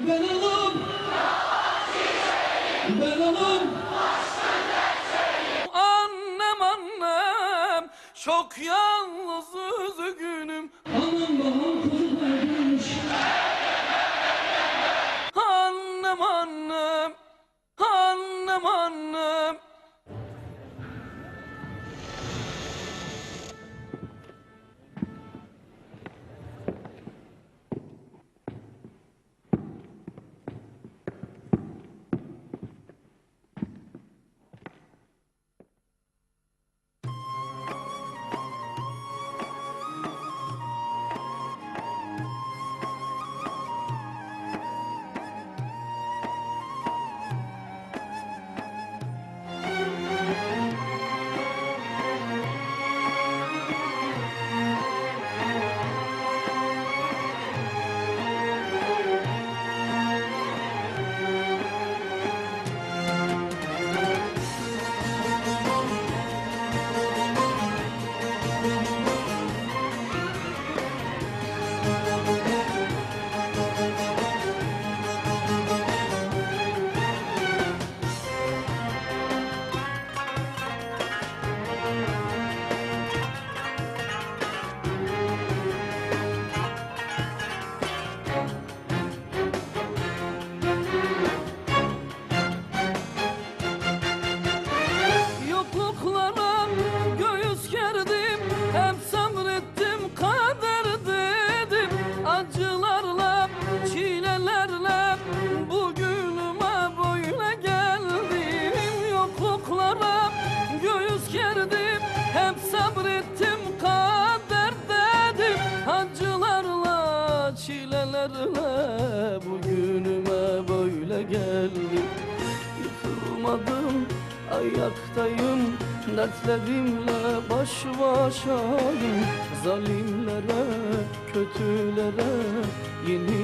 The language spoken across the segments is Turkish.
Ben alım. Ben alım. Annem annem çok yalnız üzgünüm Anam babam kurtarmış. Annem annem göğüs gerdim Hep sabrettim kader dedim. Acılarla, çilelerle Bugünüme böyle geldim. Yıkılmadım ayaktayım Dertlerimle baş başayım. Zalimlere, kötülere Yenilmedim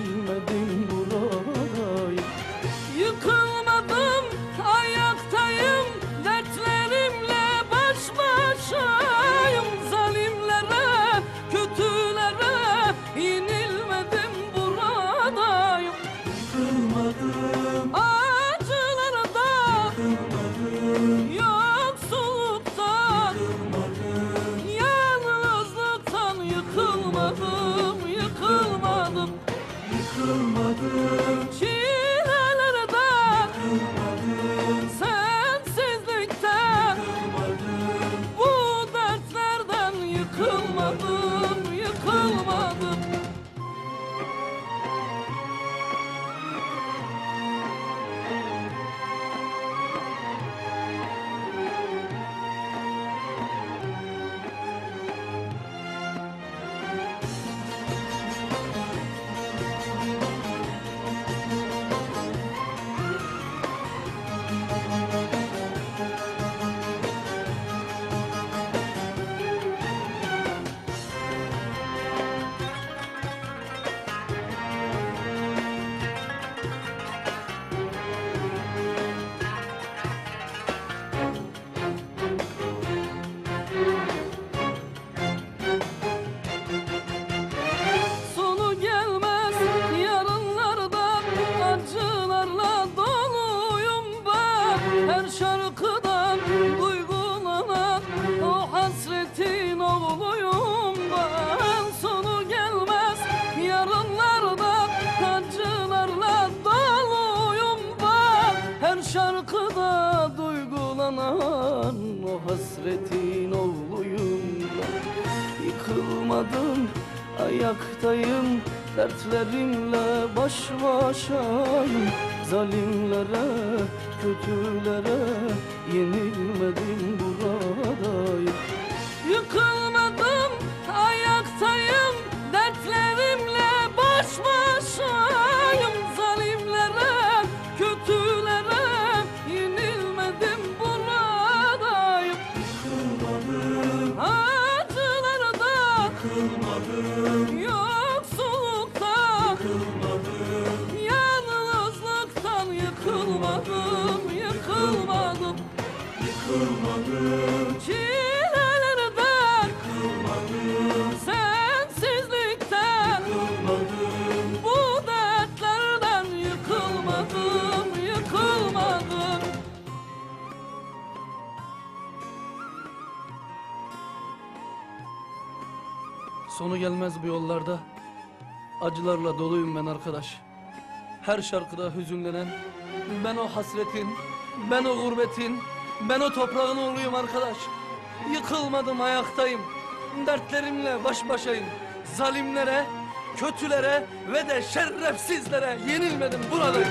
şarkıdan duygulanan o hasretin oğluyum ben. Sonu gelmez yarınlarda acılarla doluyum ben. Her şarkıda duygulanan o hasretin oğluyum ben. Yıkılmadım ayaktayım Dertlerimle baş başayım Zalimlere, kötülere Yenilmedim Çilelerden Yıkılmadım Sensizlikten. Yıkılmadım Bu dertlerden Yıkılmadım Yıkılmadım. Sonu gelmez bu yollarda. Acılarla doluyum ben arkadaş. Her şarkıda hüzünlenen Ben o hasretin Ben o gurbetin ben o toprağın oğluyum arkadaş. Yıkılmadım ayaktayım, dertlerimle baş başayım. Zalimlere, kötülere ve de şerefsizlere yenilmedim buradayım.